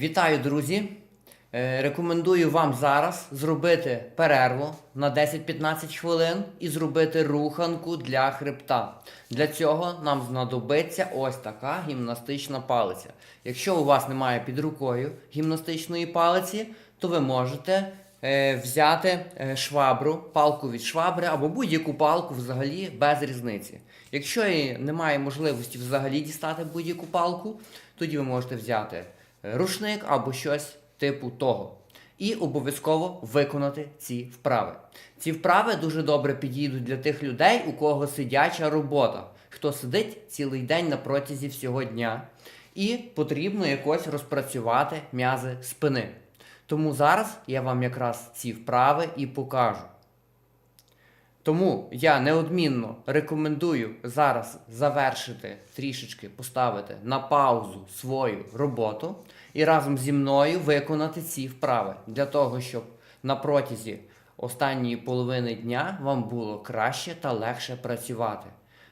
Вітаю, друзі! Е, Рекомендую вам зараз зробити перерву на 10-15 хвилин і зробити руханку для хребта. Для цього нам знадобиться ось така гімнастична палиця. Якщо у вас немає під рукою гімнастичної палиці, то ви можете е, взяти е, швабру, палку від швабри або будь-яку палку взагалі без різниці. Якщо немає можливості взагалі дістати будь-яку палку, тоді ви можете взяти рушник або щось типу того. І обов'язково виконати ці вправи. Ці вправи дуже добре підійдуть для тих людей, у кого сидяча робота, хто сидить цілий день на протязі всього дня, і потрібно якось розпрацювати м'язи спини. Тому зараз я вам якраз ці вправи і покажу. Тому я неодмінно рекомендую зараз завершити трішечки поставити на паузу свою роботу і разом зі мною виконати ці вправи для того, щоб на протязі останньої половини дня вам було краще та легше працювати.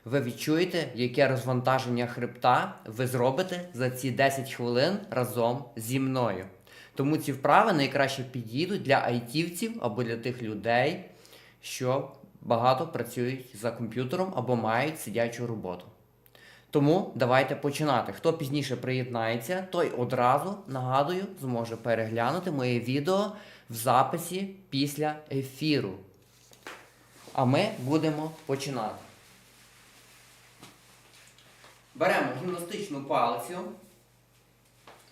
Ви відчуєте, яке розвантаження хребта ви зробите за ці 10 хвилин разом зі мною. Тому ці вправи найкраще підійдуть для айтівців або для тих людей, що багато працюють за комп'ютером або мають сидячу роботу. Тому давайте починати. Хто пізніше приєднається, той одразу нагадую, зможе переглянути моє відео в записі після ефіру. А ми будемо починати. Беремо гімнастичну палицю,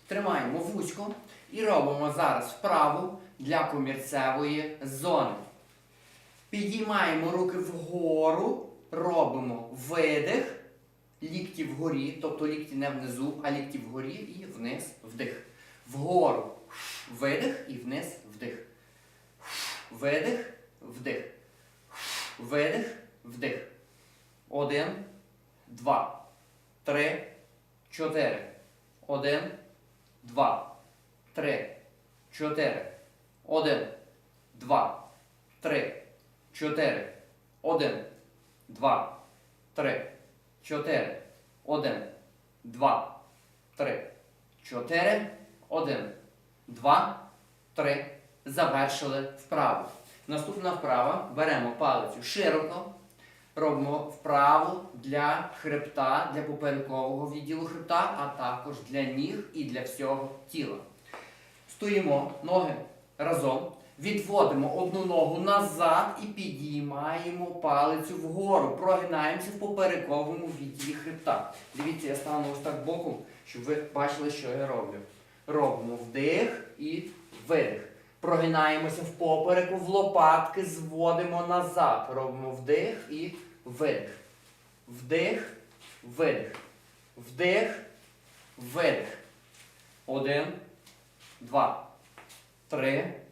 тримаємо вузько і робимо зараз вправу для комірцевої зони. Підіймаємо руки вгору, робимо видих, лікті вгорі, тобто лікті не внизу, а лікті вгорі і вниз вдих. Вгору видих і вниз вдих. Видих, вдих. Видих, вдих. Один, два, три, чотири. Один, два, три, чотири. Один, два, три, чотири. Один, два, три, чотири. Один, два, три, чотири. Один, два, три. Завершили вправу. Наступна вправа. Беремо палицю широко. Робимо вправу для хребта, для поперекового відділу хребта, а також для ніг і для всього тіла. Стоїмо ноги разом, відводимо одну ногу назад і підіймаємо палицю вгору. Прогинаємося в поперековому відділі хребта. Дивіться, я стану ось так боком, щоб ви бачили, що я роблю. Робимо вдих і видих. Прогинаємося в попереку, в лопатки, зводимо назад. Робимо вдих і видих. Вдих, видих. Вдих, видих. Один, два, три,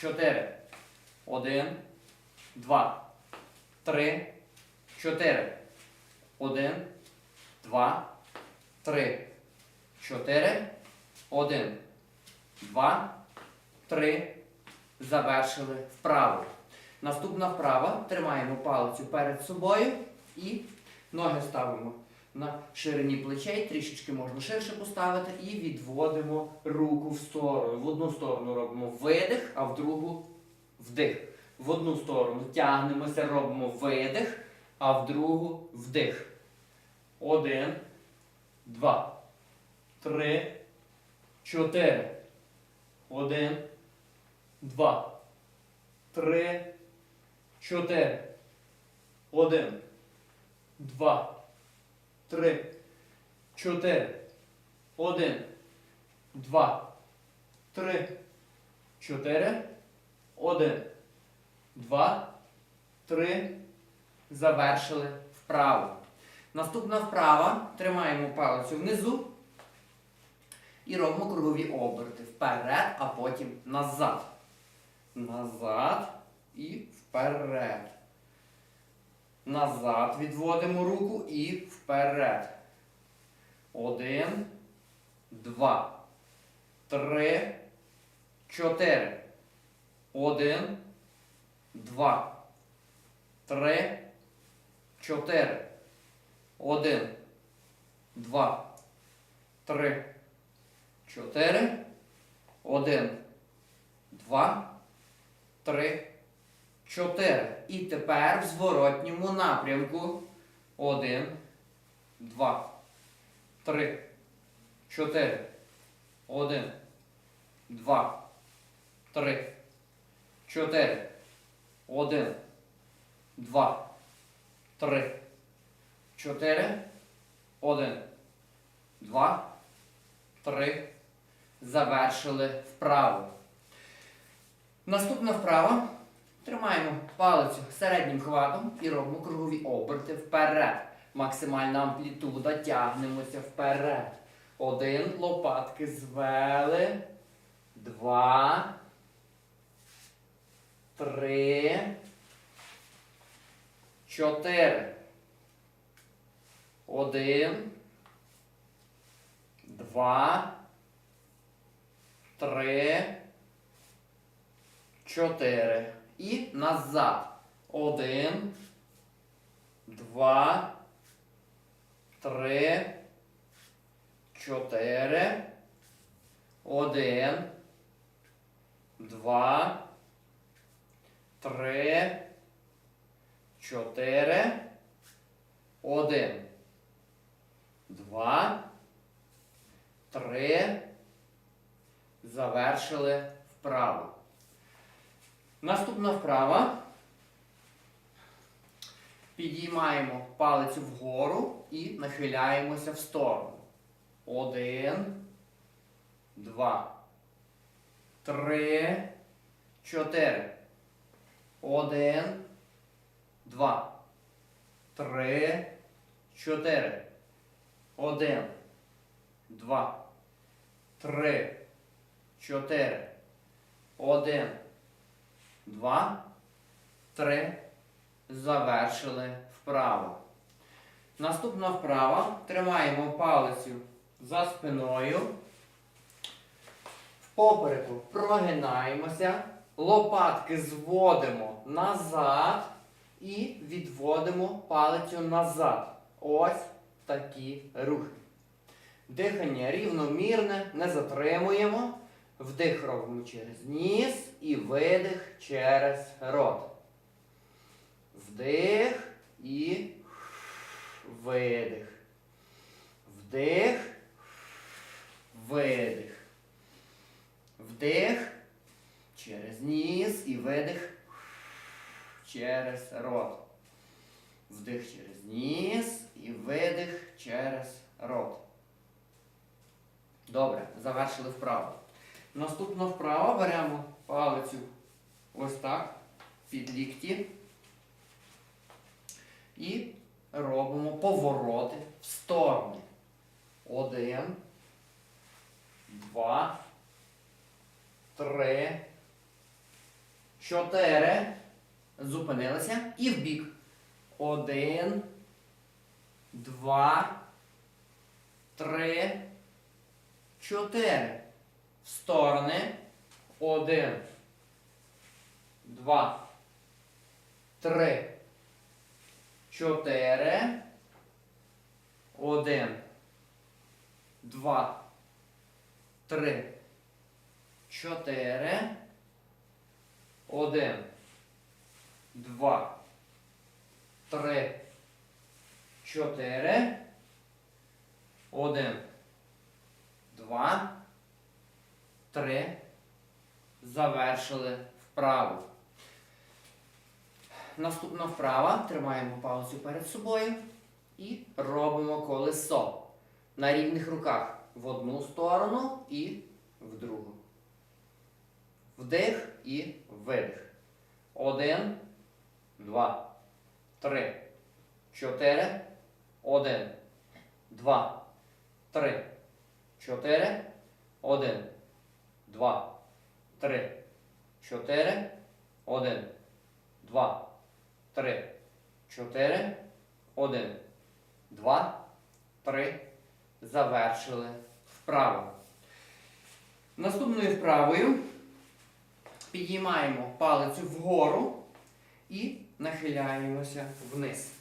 чотири. Один, два, три, чотири. Один, два, три, чотири. Один, два, три. Завершили вправу. Наступна вправа. Тримаємо палицю перед собою і ноги ставимо на ширині плечей, трішечки можна ширше поставити, і відводимо руку в сторону. В одну сторону робимо видих, а в другу вдих. В одну сторону тягнемося, робимо видих, а в другу вдих. Один, два, три, чотири. Один, два, три, чотири. Один, два, три, чотири. Один, два, три, чотири. Один, два, три. Завершили вправу. Наступна вправа. Тримаємо палицю внизу. І робимо кругові оберти. Вперед, а потім назад. Назад і вперед. Назад відводимо руку і вперед. Один, два, три, чотири. Один, два, три, чотири. Один, два, три, чотири. Один, два, три, чотири. І тепер в зворотньому напрямку. Один, два, три, чотири. Один, два, три, чотири. Один, два, три, чотири. Один, два, три. Завершили вправу. Наступна вправа. Тримаємо палицю середнім хватом і робимо кругові оберти вперед. Максимальна амплітуда, тягнемося вперед. Один, лопатки звели. Два. Три. Чотири. Один. Два. Три. Чотири. І назад. Один. Два. Три. Чотири. Один. Два. Три. Чотири. Один. Два. Три. Завершили вправу. Наступна вправа. Підіймаємо палицю вгору і нахиляємося в сторону. Один, два, три, чотири. Один, два, три, чотири. Один, два, три, чотири. Один, два, три. Завершили вправо. Наступна вправа. Тримаємо палицю за спиною. Попереку прогинаємося. Лопатки зводимо назад і відводимо палицю назад. Ось такі рухи. Дихання рівномірне, не затримуємо. Вдих робимо через ніс і видих через рот. Вдих і видих. Вдих, видих. Вдих через ніс і видих через рот. Вдих через ніс і видих через рот. Добре, завершили вправу. Наступна вправа беремо палицю ось так, під лікті. І робимо повороти в сторони. Один, два, три, чотири. Зупинилися і в бік. Один, два, три, чотири. В сторони. Один, два, три, чотири. Один, два, три, чотири. Один, два, три, чотири. Один, два, три. Завершили вправу. Наступна вправа. Тримаємо паузу перед собою і робимо колесо на рівних руках в одну сторону і в другу. Вдих і видих. Один, два, три, чотири. Один, два, три, чотири. Один, два, три, чотири. Один, два, три, чотири. Один, два, три. Завершили вправу. Наступною вправою підіймаємо палицю вгору і нахиляємося вниз.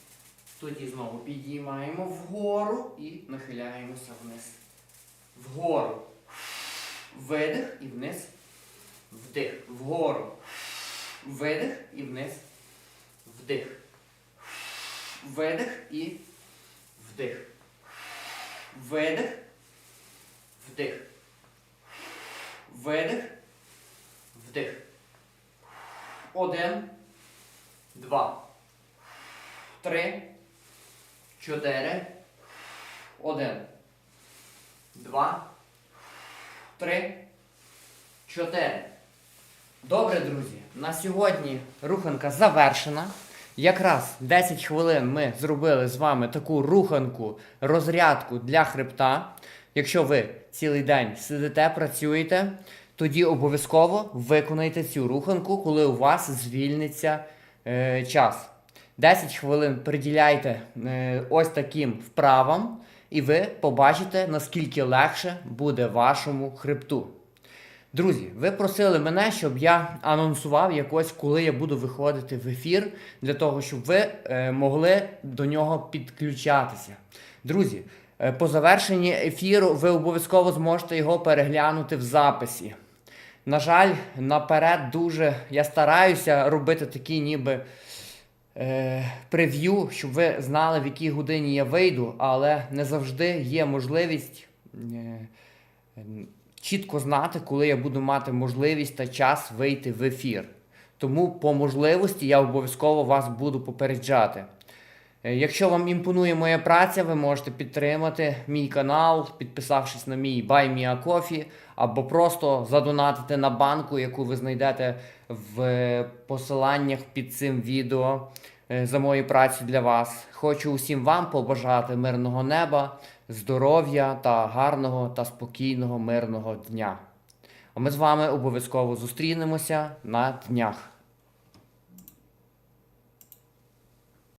Тоді знову підіймаємо вгору і нахиляємося вниз. Вгору. Видих і вниз. Вдих. Вгору. Видих і вниз. Вдих. Видих і вдих. Видих. Вдих. Видих. Вдих. Один. Два. Три. Чотири. Один. Два. Три. Чотири. Добре, друзі. На сьогодні руханка завершена. Якраз 10 хвилин ми зробили з вами таку руханку, розрядку для хребта. Якщо ви цілий день сидите, працюєте, тоді обов'язково виконайте цю руханку, коли у вас звільниться е, час. 10 хвилин приділяйте е, ось таким вправам, і ви побачите, наскільки легше буде вашому хребту. Друзі, ви просили мене, щоб я анонсував якось, коли я буду виходити в ефір, для того, щоб ви е, могли до нього підключатися. Друзі, е, по завершенні ефіру ви обов'язково зможете його переглянути в записі. На жаль, наперед дуже я стараюся робити такі ніби прев'ю, щоб ви знали, в якій годині я вийду, але не завжди є можливість е, е, чітко знати, коли я буду мати можливість та час вийти в ефір. Тому по можливості я обов'язково вас буду попереджати. Е, Якщо вам імпонує моя праця, ви можете підтримати мій канал, підписавшись на мій Buy Me a Coffee, або просто задонатити на банку, яку ви знайдете в е, посиланнях під цим відео е, за мою працю для вас. Хочу усім вам побажати мирного неба, здоров'я та гарного та спокійного мирного дня. А ми з вами обов'язково зустрінемося на днях.